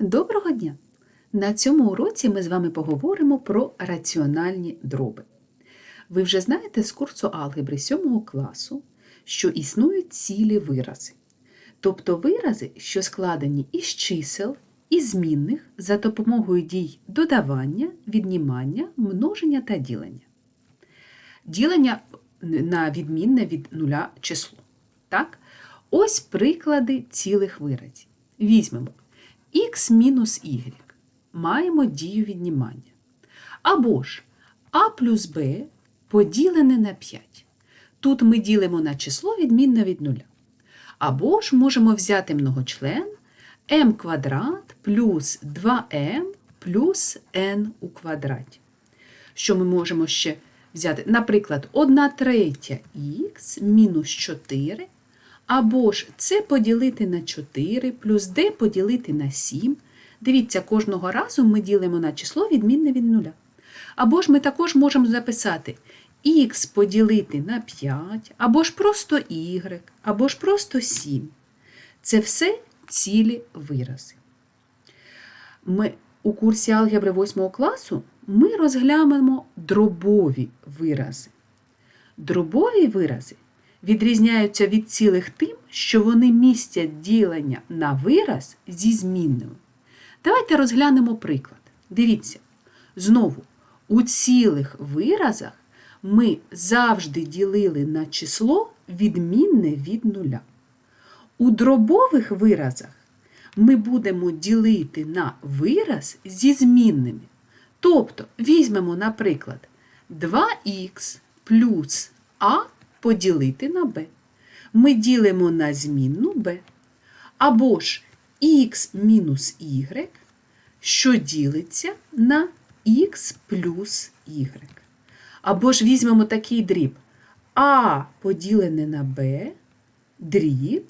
Доброго дня! На цьому уроці ми з вами поговоримо про раціональні дроби. Ви вже знаєте з курсу алгебри 7 класу, що існують цілі вирази, тобто вирази, що складені із чисел і змінних за допомогою дій додавання, віднімання, множення та ділення. Ділення на відмінне від нуля число. Так? Ось приклади цілих виразів. Візьмемо х мінус y. Маємо дію віднімання. Або ж а плюс b поділене на 5. Тут ми ділимо на число відмінне від нуля. Або ж можемо взяти многочлен m квадрат плюс 2m плюс n у квадраті. Що ми можемо ще взяти? Наприклад, 1 третя х мінус 4 або ж це поділити на 4 плюс d поділити на 7. Дивіться, кожного разу ми ділимо на число відмінне від нуля. Або ж ми також можемо записати х поділити на 5, або ж просто y, або ж просто 7. Це все цілі вирази. Ми у курсі алгебри 8 класу ми розглянемо дробові вирази. Дробові вирази відрізняються від цілих тим, що вони містять ділення на вираз зі змінними. Давайте розглянемо приклад. Дивіться, знову, у цілих виразах ми завжди ділили на число відмінне від нуля. У дробових виразах ми будемо ділити на вираз зі змінними. Тобто, візьмемо, наприклад, 2х плюс а поділити на b. Ми ділимо на змінну b. Або ж х мінус y, що ділиться на х плюс y. Або ж візьмемо такий дріб а поділене на b, дріб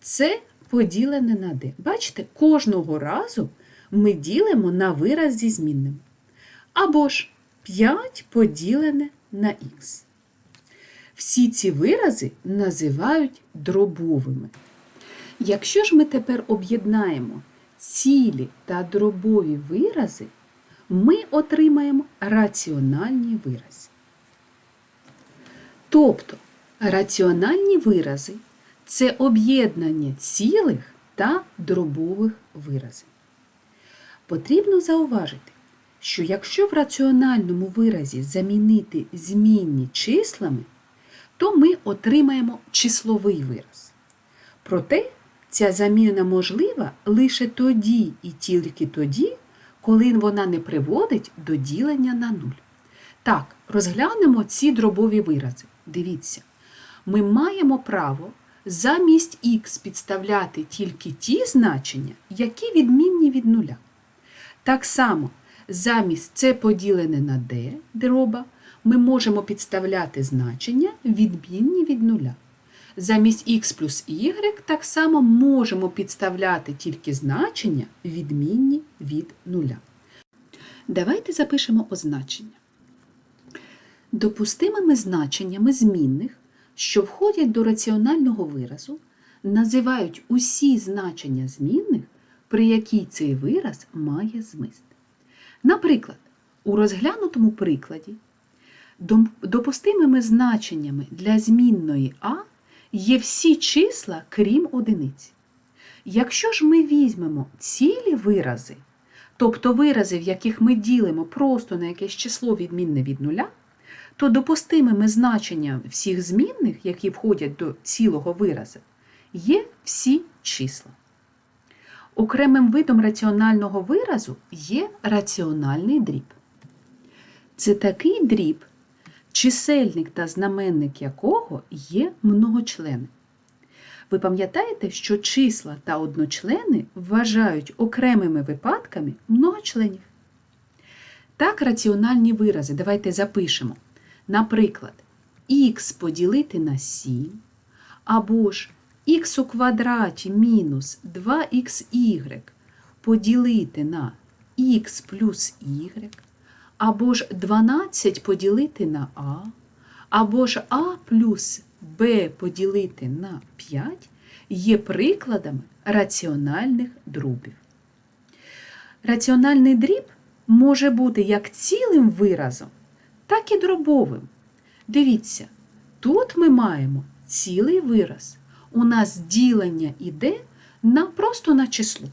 це поділене на d. Бачите, кожного разу ми ділимо на вираз зі змінним. Або ж 5 поділене на х. Всі ці вирази називають дробовими. Якщо ж ми тепер об'єднаємо цілі та дробові вирази, ми отримаємо раціональні вирази. Тобто раціональні вирази це об'єднання цілих та дробових виразів. Потрібно зауважити, що якщо в раціональному виразі замінити змінні числами, то ми отримаємо числовий вираз. Проте ця заміна можлива лише тоді і тільки тоді, коли вона не приводить до ділення на нуль. Так, розглянемо ці дробові вирази. Дивіться, ми маємо право замість х підставляти тільки ті значення, які відмінні від нуля. Так само, замість це поділене на d дроба, ми можемо підставляти значення відмінні від нуля. Замість х плюс y так само можемо підставляти тільки значення відмінні від нуля. Давайте запишемо означення. Допустимими значеннями змінних, що входять до раціонального виразу, називають усі значення змінних, при якій цей вираз має зміст. Наприклад, у розглянутому прикладі допустимими значеннями для змінної А є всі числа, крім одиниць. Якщо ж ми візьмемо цілі вирази, тобто вирази, в яких ми ділимо просто на якесь число відмінне від нуля, то допустимими значеннями всіх змінних, які входять до цілого виразу, є всі числа. Окремим видом раціонального виразу є раціональний дріб. Це такий дріб, чисельник та знаменник якого є многочлени. Ви пам'ятаєте, що числа та одночлени вважають окремими випадками многочленів. Так, раціональні вирази давайте запишемо. Наприклад, х поділити на 7, або ж х у квадраті мінус 2xy поділити на х плюс y, або ж 12 поділити на а, або ж а плюс b поділити на 5 є прикладами раціональних дробів. Раціональний дріб може бути як цілим виразом, так і дробовим. Дивіться, тут ми маємо цілий вираз. У нас ділення йде на, просто на число.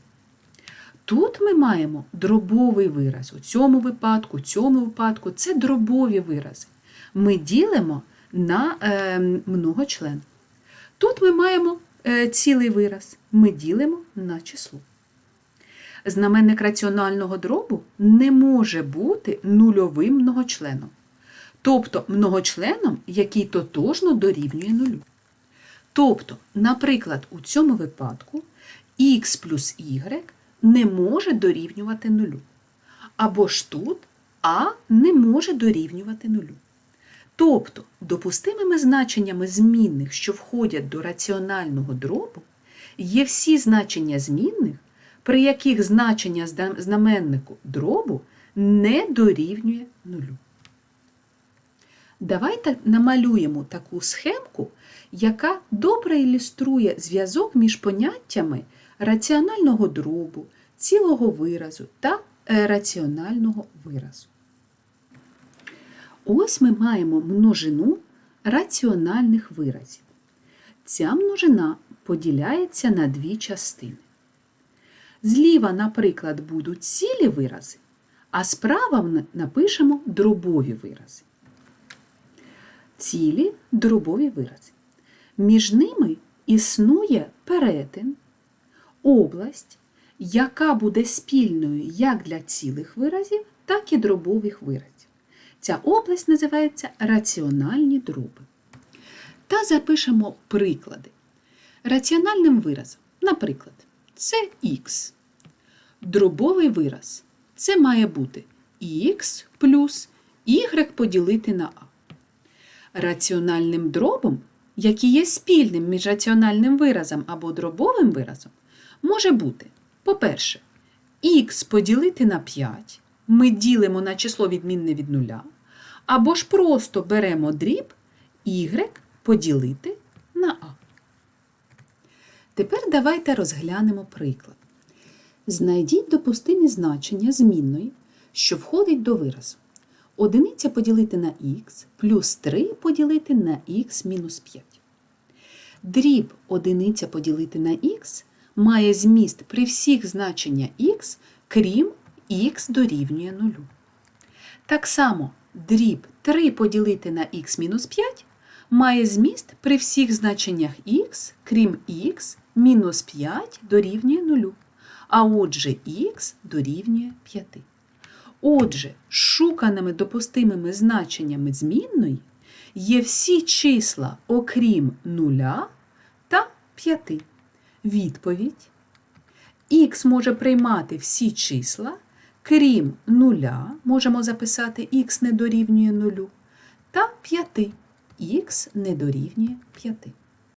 Тут ми маємо дробовий вираз. У цьому випадку, у цьому випадку це дробові вирази. Ми ділимо на е, многочлен. Тут ми маємо е, цілий вираз. Ми ділимо на число. Знаменник раціонального дробу не може бути нульовим многочленом. Тобто многочленом, який тотожно дорівнює нулю. Тобто, наприклад, у цьому випадку х плюс y не може дорівнювати нулю. Або ж тут а не може дорівнювати нулю. Тобто, допустимими значеннями змінних, що входять до раціонального дробу, є всі значення змінних, при яких значення знаменнику дробу не дорівнює нулю. Давайте намалюємо таку схемку, яка добре ілюструє зв'язок між поняттями раціонального дробу, цілого виразу та е, раціонального виразу. Ось ми маємо множину раціональних виразів. Ця множина поділяється на дві частини. Зліва, наприклад, будуть цілі вирази, а справа напишемо дробові вирази. Цілі дробові вирази. Між ними існує перетин, область, яка буде спільною як для цілих виразів, так і дробових виразів. Ця область називається раціональні дроби. Та запишемо приклади. Раціональним виразом, наприклад, це х. Дробовий вираз це має бути х плюс y поділити на а. Раціональним дробом, який є спільним між раціональним виразом або дробовим виразом, може бути, по-перше, х поділити на 5, ми ділимо на число відмінне від нуля, або ж просто беремо дріб y поділити на а. Тепер давайте розглянемо приклад. Знайдіть допустимі значення змінної, що входить до виразу. Одиниця поділити на х плюс 3 поділити на х мінус 5. Дріб одиниця поділити на х має зміст при всіх значення х, крім х дорівнює 0. Так само дріб 3 поділити на х мінус 5 має зміст при всіх значеннях х, крім х мінус 5 дорівнює 0. А отже х дорівнює 5. Отже, шуканими допустимими значеннями змінної є всі числа, окрім 0 та 5. Відповідь. Х може приймати всі числа, крім 0, можемо записати х не дорівнює 0, та 5. Х не дорівнює 5.